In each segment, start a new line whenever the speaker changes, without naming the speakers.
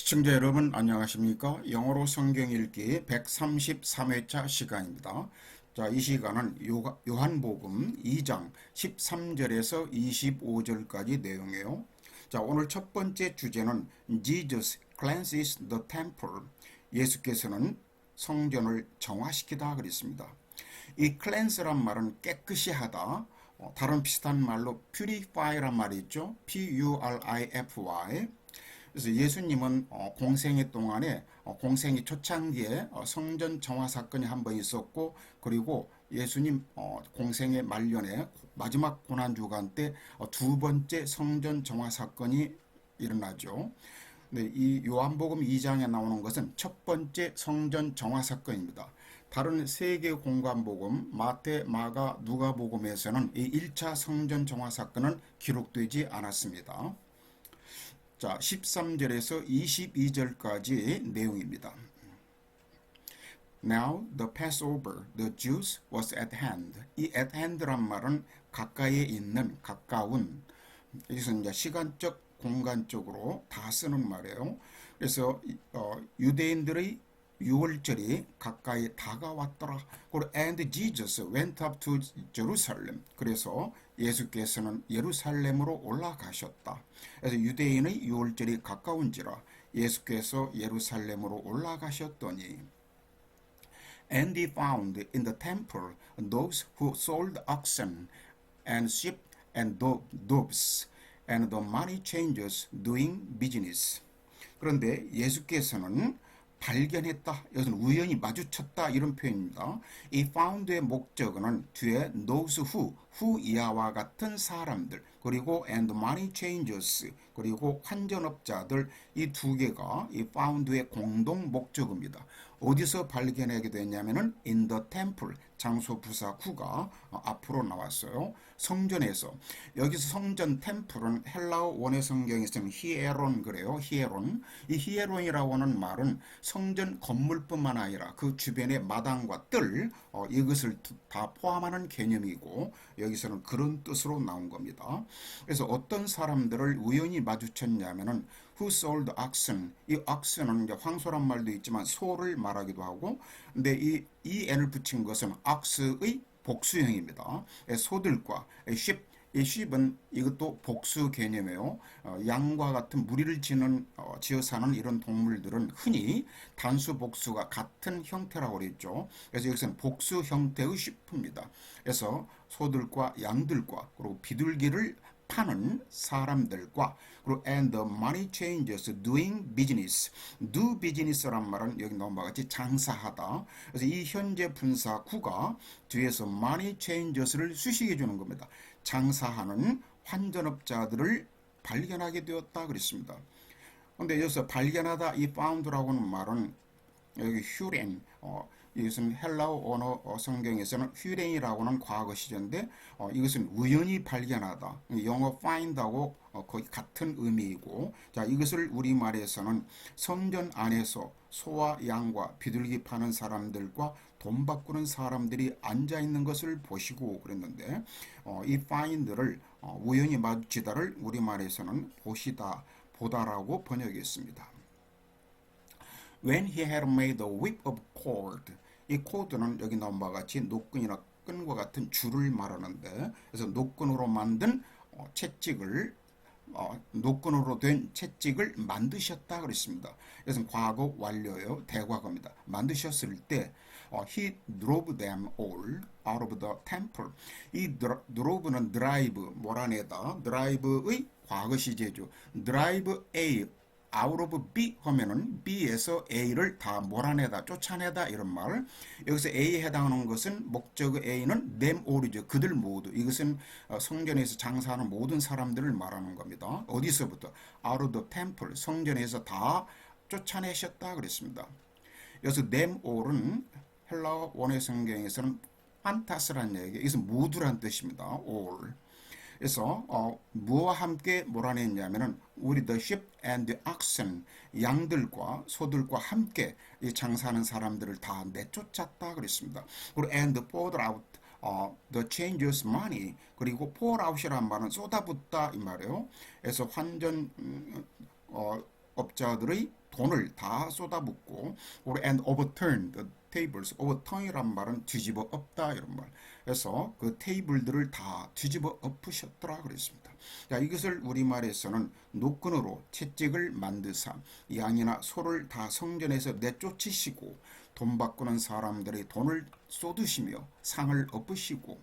시청자 여러분 안녕하십니까? 영어로 성경 읽기 133회차 시간입니다. 자, 이 시간은 요- 요한복음 2장 13절에서 25절까지 내용이에요. 자, 오늘 첫 번째 주제는 Jesus cleanses the temple. 예수께서는 성전을 정화시키다 그랬습니다. 이 cleanse란 말은 깨끗이 하다. 어, 다른 비슷한 말로 purify란 말이 있죠. P-U-R-I-F-Y. 그래서 예수님은 어, 공생애 동안에 어, 공생애 초창기에 어, 성전 정화 사건이 한 번 있었고 그리고 예수님 어, 공생애 말년에 마지막 고난 주간 때 두 번째 성전 정화 사건이 일어나죠. 네, 이 요한복음 2장에 나오는 것은 첫 번째 성전 정화 사건입니다. 다른 세 개 공관복음 마태, 마가, 누가복음에서는 이 1차 성전 정화 사건은 기록되지 않았습니다. 자, 13절에서 22절까지 내용입니다. Now the Passover, the Jews was at hand. 이 at hand란 말은 가까이에 있는, 가까운. 여기서 이제 시간적, 공간적으로 다 쓰는 말이에요. 그래서 어, 유대인들의 유월절이 가까이 다가왔더라. 그리고 and Jesus went up to Jerusalem. 그래서 예수께서는 예루살렘으로 올라가셨다. 그래서 유대인의 유월절이 가까운지라 예수께서 예루살렘으로 올라가셨더니 And he found in the temple those who sold oxen and sheep and do- doves and the money changers doing business. 그런데 예수께서는 발견했다. 이것은 우연히 마주쳤다. 이런 표현입니다. 이 found의 목적어는 뒤에 those who, who 이하와 같은 사람들, 그리고 and money changers, 그리고 환전업자들 이 두 개가 이 found의 공동 목적어입니다. 어디서 발견하게 됐냐면은 in the temple 장소 부사 구가 어, 앞으로 나왔어요. 성전에서 여기서 성전 템플은 헬라어 원의 성경에서는 히에론 그래요. 히에론 이 히에론이라고 하는 말은 성전 건물뿐만 아니라 그 주변의 마당과 뜰 어, 이것을 다 포함하는 개념이고 여기서는 그런 뜻으로 나온 겁니다. 그래서 어떤 사람들을 우연히 마주쳤냐면은 who sold oxen. 이 oxen은 이제 황소란 말도 있지만 소를 말하기도 하고, 근데 이, 이 n을 붙인 것은 ox의 복수형입니다. 예, 소들과 예, sheep, 이 sheep은 이것도 복수 개념이에요. 어, 양과 같은 무리를 지는 어, 지어 사는 이런 동물들은 흔히 단수 복수가 같은 형태라고 그랬죠. 그래서 여기서는 복수 형태의 sheep입니다. 그래서 소들과 양들과 그리고 비둘기를 파는 사람들과 그리고 and the money changers doing business. do business란 말은 여기 바와 같이 장사하다. 그래서 이 현재 분사 구가 뒤에서 money changers를 수식해 주는 겁니다. 장사하는 환전업자들을 발견하게 되었다 그랬습니다. 근데 여기서 발견하다 이 found라고 하는 말은 여기 휴렌 어, 이것은 헬라어 언어 어, 성경에서는 휴렌이라고는 과거 시제인데 어, 이것은 우연히 발견하다 영어 find하고 어, 거의 같은 의미이고 자 이것을 우리말에서는 성전 안에서 소와 양과 비둘기 파는 사람들과 돈 바꾸는 사람들이 앉아 있는 것을 보시고 그랬는데 어, 이 find를 어, 우연히 마주치다를 우리말에서는 보시다 보다라고 번역했습니다. When he had made a whip of cord, 이 코드는 여기 나온 바와 같이 노끈이나 끈과 같은 줄을 말하는데, 그래서 노끈으로 만든 어, 채찍을 어, 노끈으로 된 채찍을 만드셨다 그랬습니다. 그래서 과거 완료요, 대과거입니다. 만드셨을 때 어, he drove them all out of the temple. 이 drove는 drive 몰아내다, drive의 과거 시제죠. drive A out of B 하면은 B에서 A를 다 몰아내다, 쫓아내다 이런 말. 여기서 A에 해당하는 것은 목적 A는 them all이죠. 그들 모두. 이것은 어, 성전에서 장사하는 모든 사람들을 말하는 겁니다. 어디서부터? out of the temple. 성전에서 다 쫓아내셨다 그랬습니다. 여기서 them all은 헬라어 원의 성경에서는 판타스라는 얘기. 이것은 모두란 뜻입니다. all. 그래서 어, 무엇과 함께 몰아냈냐면은 우리 the sheep and the oxen 양들과 소들과 함께 이 장사하는 사람들을 다 내쫓았다 그랬습니다. and poured out 어, the changers money 그리고 pour out이란 말은 쏟아붓다 이 말이에요. 그래서 환전 음, 어, 상업업자들의 돈을 다 쏟아붓고 and overturn the tables. overturn이란 말은 뒤집어 엎다 이런 말. 그래서 그 테이블들을 다 뒤집어 엎으셨더라 그랬습니다. 자, 이것을 우리말에서는 노끈으로 채찍을 만드사 양이나 소를 다 성전에서 내쫓으시고 돈 바꾸는 사람들의 돈을 쏟으시며 상을 엎으시고.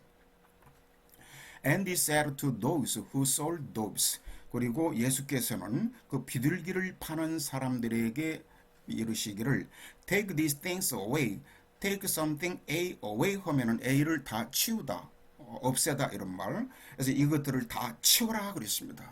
And he said to those who sold doves. 그리고 예수께서는 그 비둘기를 파는 사람들에게 이르시기를 Take these things away. Take something A away. 하면은 A를 다 치우다, 어, 없애다 이런 말. 그래서 이것들을 다 치워라 그랬습니다.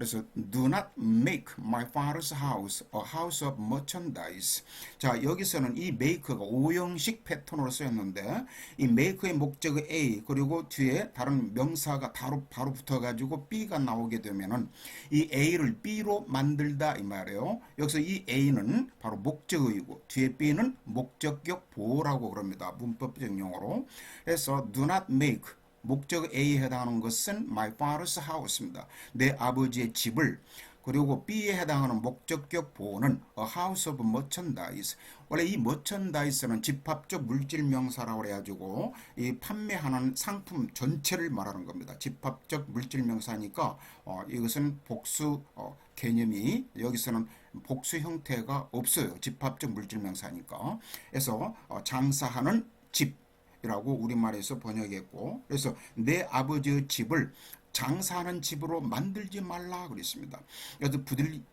그래서 do not make my father's house a house of merchandise. 자 여기서는 이 make가 오형식 패턴으로 쓰였는데 이 make의 목적의 A 그리고 뒤에 다른 명사가 바로 바로 붙어 가지고 B가 나오게 되면은 이 A를 B로 만들다 이 말이에요. 여기서 이 A는 바로 목적의이고 뒤에 B는 목적격 보호라고 그럽니다. 문법적 용어로. 그래서 do not make 목적 A에 해당하는 것은 my father's house입니다. 내 아버지의 집을 그리고 B에 해당하는 목적격 보호는 a house of merchandise. 원래 이 merchandise는 집합적 물질 명사라고 해가지고 이 판매하는 상품 전체를 말하는 겁니다. 집합적 물질 명사니까 어, 이것은 복수 어, 개념이 여기서는 복수 형태가 없어요. 집합적 물질 명사니까. 그래서 어, 장사하는 집 이라고 우리말에서 번역했고 그래서 내 아버지의 집을 장사하는 집으로 만들지 말라 그랬습니다. 그래서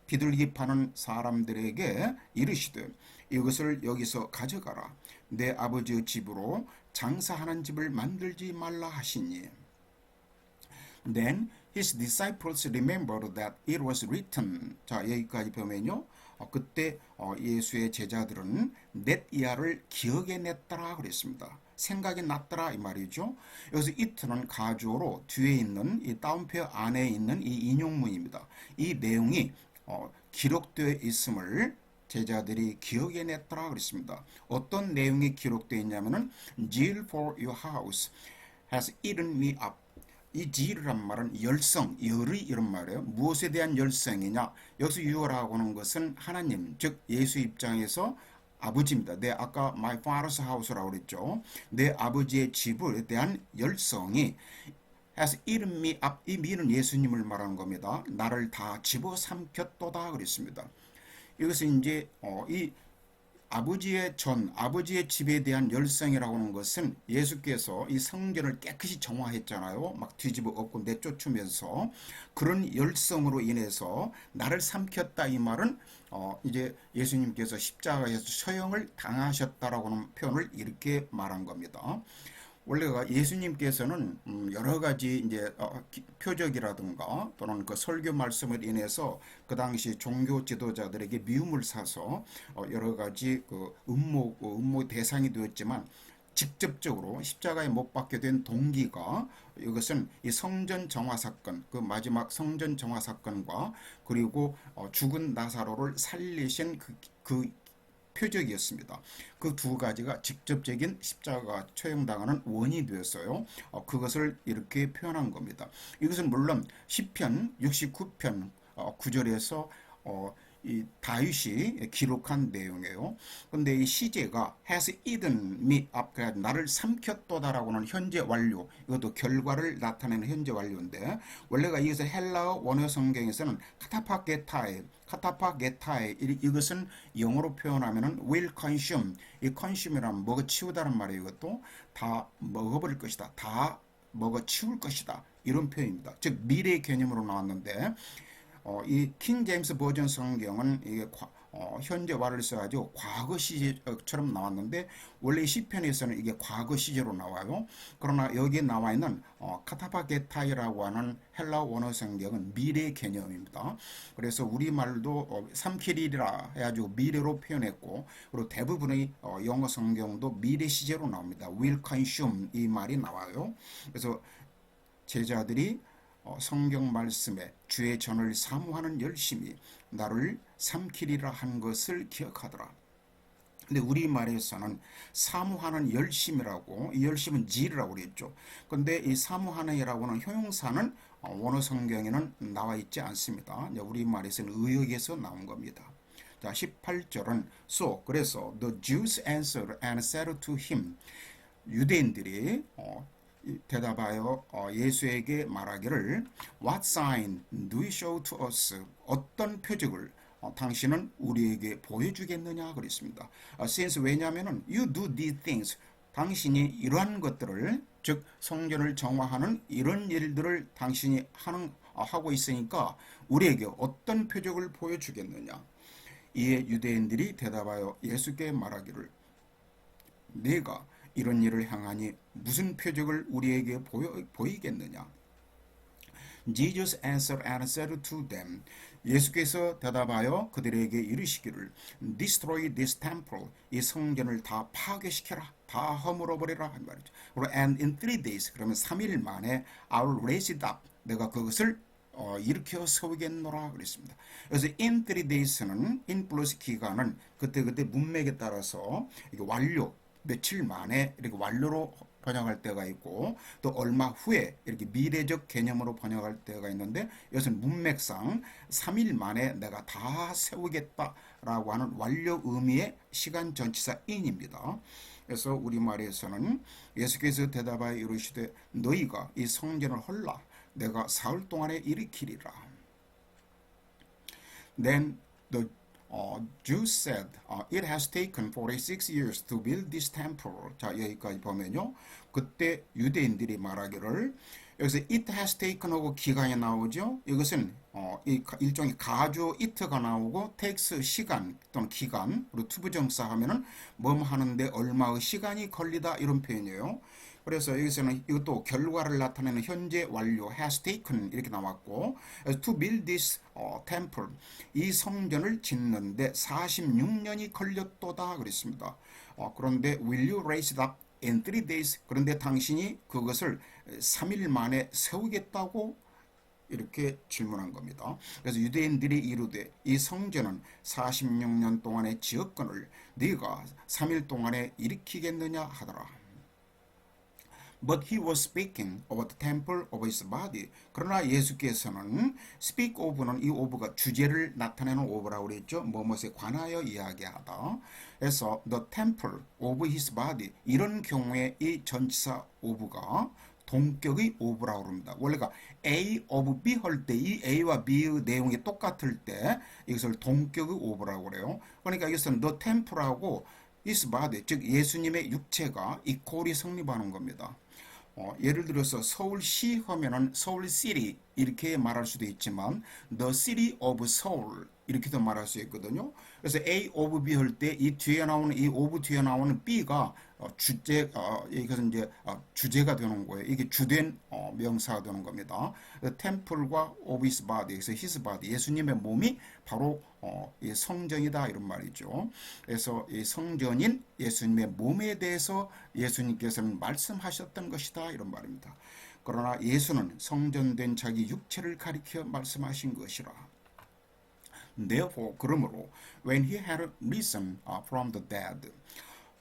비둘기 파는 사람들에게 이르시되 이것을 여기서 가져가라. 내 아버지의 집으로 장사하는 집을 만들지 말라 하시니. Then his disciples remembered that it was written. 자 여기까지 보면요. 어, 그때 어, 예수의 제자들은 넷 이하를 기억에 냈더라 그랬습니다. 생각이 났더라 이 말이죠. 여기서 이트는 가주어로 뒤에 있는 이 다운표 안에 있는 이 인용문입니다. 이 내용이 어, 기록되어 있음을 제자들이 기억해 냈더라 그랬습니다. 어떤 내용이 기록되어 있냐면은 Zeal for your house has eaten me up. 이 zeal이란 말은 열성, 열의 이런 말이에요. 무엇에 대한 열성이냐? 여기서 유월하고 하는 것은 하나님, 즉 예수 입장에서 아버지입니다. 내 아까 my father's house라고 그랬죠. 내 아버지의 집에 대한 열성이 has eaten me up. 이 미는 예수님을 말하는 겁니다. 나를 다 집어삼켰도다 그랬습니다. 이것은 이제 어, 이 아버지의 전, 아버지의 집에 대한 열성이라고 하는 것은 예수께서 이 성전을 깨끗이 정화했잖아요. 막 뒤집어 엎고 내쫓으면서 그런 열성으로 인해서 나를 삼켰다 이 말은 어 이제 예수님께서 십자가에서 처형을 당하셨다라고 하는 표현을 이렇게 말한 겁니다. 원래가 예수님께서는 음, 여러 가지 이제 어, 표적이라든가 또는 그 설교 말씀을 인해서 그 당시 종교 지도자들에게 미움을 사서 어, 여러 가지 그 음모 그 음모 대상이 되었지만 직접적으로 십자가에 못 박게 된 동기가 이것은 이 성전 정화 사건, 그 마지막 성전 정화 사건과 그리고 어, 죽은 나사로를 살리신 그, 그 표적이었습니다. 그 두 가지가 직접적인 십자가 처형당하는 원인이 되었어요. 어, 그것을 이렇게 표현한 겁니다. 이것은 물론 시편 69편 어, 9절에서 어, 이 다윗이 기록한 내용이에요. 근데 이 시제가 has eaten me up 그래 나를 삼켰도다라고 하는 현재 완료 이것도 결과를 나타내는 현재 완료인데 원래가 이것을 헬라어 원어 성경에서는 카타파게타에 카타파게타에 이것은 영어로 표현하면은 will consume 이 consume이란 먹어 치우다는 말이에요. 이것도 다 먹어버릴 것이다. 다 먹어 치울 것이다. 이런 표현입니다. 즉 미래 개념으로 나왔는데 어, 이킹 제임스 버전 성경은 이게 과, 어, 현재화를 써가지고 과거 시제처럼 나왔는데 원래 시편에서는 이게 과거 시제로 나와요. 그러나 여기에 나와 있는 어, 카타파게타이라고 하는 헬라 원어 성경은 미래 개념입니다. 그래서 우리 말도 어, 삼키리라 해가지고 미래로 표현했고 그리고 대부분의 어, 영어 성경도 미래 시제로 나옵니다. will consume 이 말이 나와요. 그래서 제자들이 어, 성경 말씀에 주의 전을 사모하는 열심이 나를 삼키리라 한 것을 기억하더라. 근데 우리말에서는 사모하는 열심이라고 이 열심은 질이라고 그랬죠. 근데 이 사모하는이라고는 효용사는 어, 원어 성경에는 나와 있지 않습니다. 우리말에서는 의역에서 나온 겁니다. 자, 18절은 so 그래서 the Jews answered and said to him 유대인들이 어, 대답하여 어, 예수에게 말하기를 What sign do you show to us? 어떤 표적을 어, 당신은 우리에게 보여주겠느냐 그랬습니다. 어, since 왜냐하면은 you do these things 당신이 이러한 것들을 즉 성전을 정화하는 이런 일들을 당신이 하는 하고 있으니까 우리에게 어떤 표적을 보여주겠느냐. 이에 유대인들이 대답하여 예수께 말하기를 네가 이런 일을 향하니 무슨 표적을 우리에게 보여, 보이겠느냐? Jesus answered and said to them. 예수께서 대답하여 그들에게 이르시기를 Destroy this temple. 이 성전을 다 파괴시켜라. 다 허물어 버리라 한 말이죠. and in three days 그러면 3일 만에 I will raise it up. 내가 그것을 어, 일으켜 세우겠노라 그랬습니다. 그래서 in three days는 in 플러스 기간은 그때그때 문맥에 따라서 완료 며칠 만에 이렇게 완료로 번역할 때가 있고 또 얼마 후에 이렇게 미래적 개념으로 번역할 때가 있는데 이것은 문맥상 3일 만에 내가 다 세우겠다라고 하는 완료 의미의 시간 전치사 in입니다. 그래서 우리말에서는 예수께서 대답하여 이르시되 너희가 이 성전을 헐라 내가 사흘 동안에 일으키리라. Then the 어, Jews said, uh, it has taken 46 years to build this temple. 자, 여기까지 보면요. 그때 유대인들이 말하기를 여기서 it has taken 하고 기간이 나오죠. 이것은 어, 이 일종의 가주 it가 나오고 takes 시간 또는 기간 그리고 투부정사 하면은 뭐 하는데 얼마의 시간이 걸리다 이런 표현이에요. 그래서 여기서는 이것도 결과를 나타내는 현재 완료 has taken 이렇게 나왔고 to build this 어, temple 이 성전을 짓는데 46년이 걸렸도다 그랬습니다. 어, 그런데 will you raise it up in three days 그런데 당신이 그것을 3일 만에 세우겠다고 이렇게 질문한 겁니다. 그래서 유대인들이 이르되 이 성전은 46년 동안의 지역권을 네가 3일 동안에 일으키겠느냐 하더라. But he was speaking of the temple of his body. 그러나 예수께서는 speak of는 이 of가 주제를 나타내는 of라고 그랬죠. 무엇에 관하여 이야기하다. 그래서 the temple of his body 이런 경우에 이 전치사 of가 동격의 of라고 합니다. 원래가 A of B 할 때 이 A와 B의 내용이 똑같을 때 이것을 동격의 of라고 그래요. 그러니까 이것은 temple하고 his body 즉 예수님의 육체가 이퀄이 성립하는 겁니다. 어, 예를 들어서 서울시 하면은 서울시리 이렇게 말할 수도 있지만 the city of Seoul 이렇게도 말할 수 있거든요. 그래서 A of B 할 때 이 뒤에 나오는 이 of 뒤에 나오는 B가 어, 주제 어, 이것은 이제 어, 주제가 되는 거예요. 이게 주된 어, 명사가 되는 겁니다. 템플과 body, 그래서 his body, 예수님의 몸이 바로 어, 이 성전이다 이런 말이죠. 그래서 이 성전인 예수님의 몸에 대해서 예수님께서는 말씀하셨던 것이다 이런 말입니다. 그러나 예수는 성전된 자기 육체를 가리켜 말씀하신 것이라. Therefore, 그러므로 when he had risen from the dead,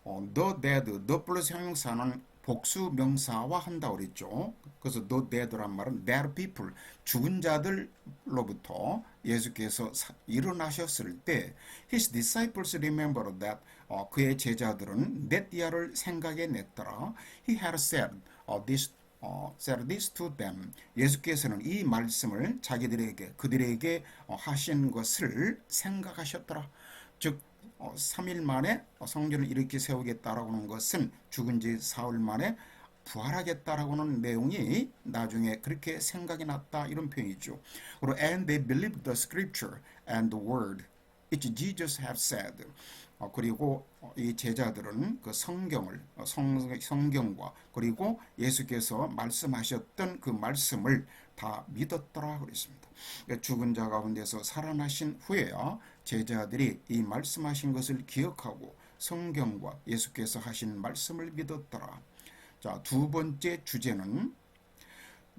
어, the dead, the 플러스 형용사는 복수 명사와 한다 그랬죠. 그래서 the dead란 말은 dead people, 죽은 자들로부터 예수께서 사, 일어나셨을 때 his disciples remembered that 어, 그의 제자들은 넷디아를 생각해 냈더라. He had said uh, this 어, said this to them. 예수께서는 이 말씀을 자기들에게 그들에게 어, 하신 것을 생각하셨더라. 즉 어, 3일 만에 성전을 이렇게 세우겠다라고 하는 것은 죽은 지 사흘 만에 부활하겠다라고는 내용이 나중에 그렇게 생각이 났다 이런 표현이죠. 그리고 and they believed the scripture and the word which Jesus have said. 어, 그리고 이 제자들은 그 성경을 어, 성, 성경과 그리고 예수께서 말씀하셨던 그 말씀을 다 믿었더라 그랬습니다. 그러니까 죽은 자 가운데서 살아나신 후에야 제자들이 이 말씀하신 것을 기억하고 성경과 예수께서 하신 말씀을 믿었더라. 자, 두 번째 주제는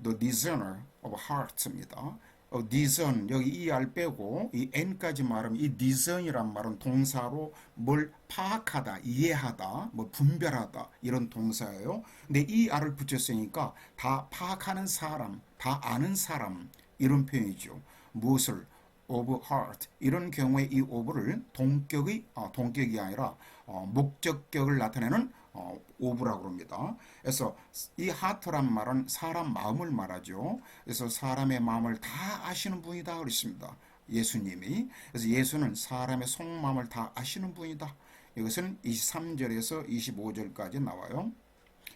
The Discerner of Hearts입니다. 어, discern 여기 이알 빼고 이 n까지 말하면 이 discern이란 말은 동사로 뭘 파악하다, 이해하다, 뭐 분별하다 이런 동사예요. 근데 이 알을 붙였으니까 다 파악하는 사람, 다 아는 사람 이런 표현이죠. 무엇을 of heart 이런 경우에 이 of를 동격의 어, 동격이 아니라 어, 목적격을 나타내는 어, of라고 합니다. 그래서 이 heart란 말은 사람 마음을 말하죠. 그래서 사람의 마음을 다 아시는 분이다 그랬습니다. 예수님이 그래서 예수는 사람의 속마음을 다 아시는 분이다. 이것은 23절에서 25절까지 나와요.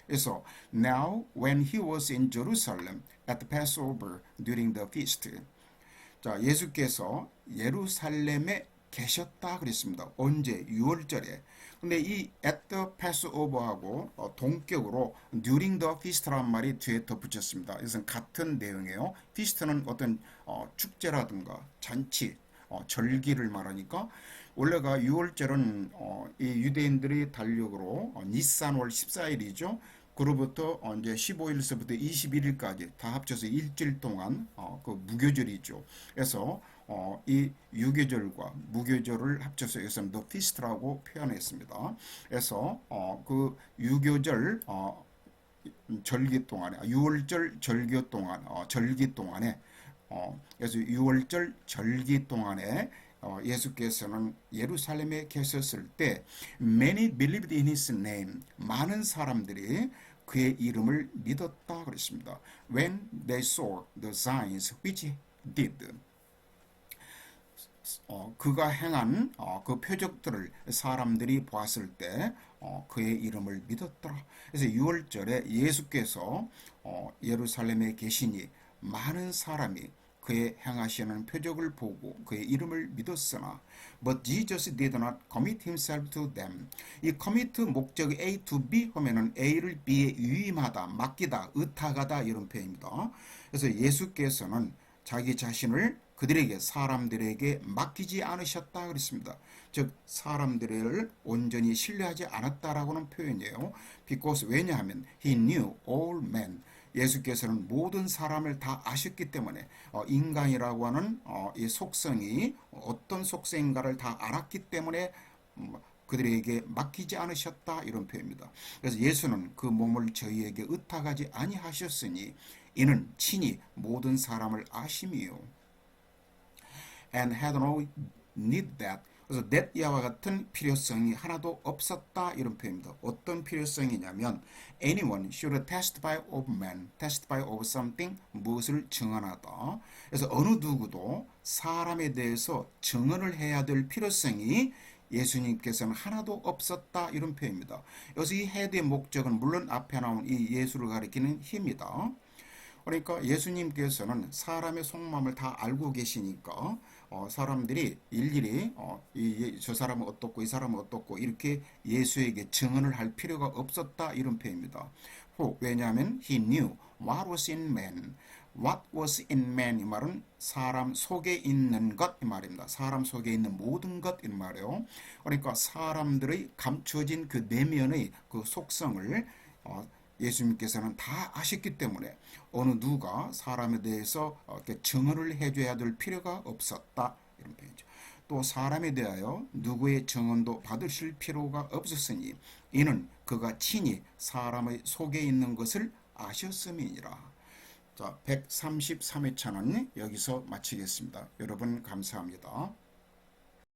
그래서 now when he was in Jerusalem at the Passover during the feast 자, 예수께서 예루살렘에 계셨다 그랬습니다. 언제? 6월절에. 근데 이 at the Passover하고 어, 동격으로 during the feast란 말이 뒤에 덧붙였습니다. 이것은 같은 내용이에요. feast는 어떤 어, 축제라든가 잔치, 어, 절기를 말하니까 원래가 6월절은 어, 이 유대인들이 달력으로 어, 니산월 14일이죠. 그로부터 어, 이제 15일서부터 21일까지 다 합쳐서 일주일 동안 어, 그 무교절이죠. 그래서 어, 이 유교절과 무교절을 합쳐서 the feast라고 표현했습니다. 그래서 어, 그 유교절 어, 절기 동안에 6월절 절기 동안 어, 절기 동안에 어, 그래서 6월절 절기 동안에 어, 예수께서는 예루살렘에 계셨을 때 many believed in his name 많은 사람들이 그의 이름을 믿었다 그랬습니다. When they saw the signs which did 어, 그가 행한 어, 그 표적들을 사람들이 보았을 때 어, 그의 이름을 믿었더라. 그래서 6월절에 예수께서 어, 예루살렘에 계시니 많은 사람이 그의 행하시는 표적을 보고 그의 이름을 믿었으나 but Jesus did not commit himself to them. 이 commit 목적 A to B 하면은 A를 B에 위임하다, 맡기다, 의탁하다 이런 표현입니다. 그래서 예수께서는 자기 자신을 그들에게 사람들에게 맡기지 않으셨다 그랬습니다. 즉 사람들을 온전히 신뢰하지 않았다라고는 표현이에요. because 왜냐하면 he knew all men 예수께서는 모든 사람을 다 아셨기 때문에 어, 인간이라고 하는 어, 이 속성이 어떤 속성인가를 다 알았기 때문에 음, 그들에게 맡기지 않으셨다 이런 표현입니다. 그래서 예수는 그 몸을 저희에게 의탁하지 아니하셨으니 이는 친히 모든 사람을 아심이요. And had no need that. 그래서 that 이와 같은 필요성이 하나도 없었다 이런 표현입니다. 어떤 필요성이냐면 anyone should testify of man, testify of something 무엇을 증언하다. 그래서 어느 누구도 사람에 대해서 증언을 해야 될 필요성이 예수님께서는 하나도 없었다 이런 표현입니다. 여기서 이 헤드의 목적은 물론 앞에 나온 이 예수를 가리키는 힘이다. 그러니까 예수님께서는 사람의 속마음을 다 알고 계시니까 어, 사람들이 일일이 어, 이, 저 사람은 어떻고 이 사람은 어떻고 이렇게 예수에게 증언을 할 필요가 없었다 이런 표현입니다. 후, 왜냐하면 he knew what was in man. What was in man 이 말은 사람 속에 있는 것 이 말입니다. 사람 속에 있는 모든 것 이 말이에요. 그러니까 사람들의 감춰진 그 내면의 그 속성을 어, 예수님께서는 다 아셨기 때문에 어느 누가 사람에 대해서 증언을 해줘야 될 필요가 없었다 이런 표현이죠. 또 사람에 대하여 누구의 증언도 받으실 필요가 없었으니 이는 그가 친히 사람의 속에 있는 것을 아셨음이니라. 자, 133회차는 여기서 마치겠습니다. 여러분 감사합니다.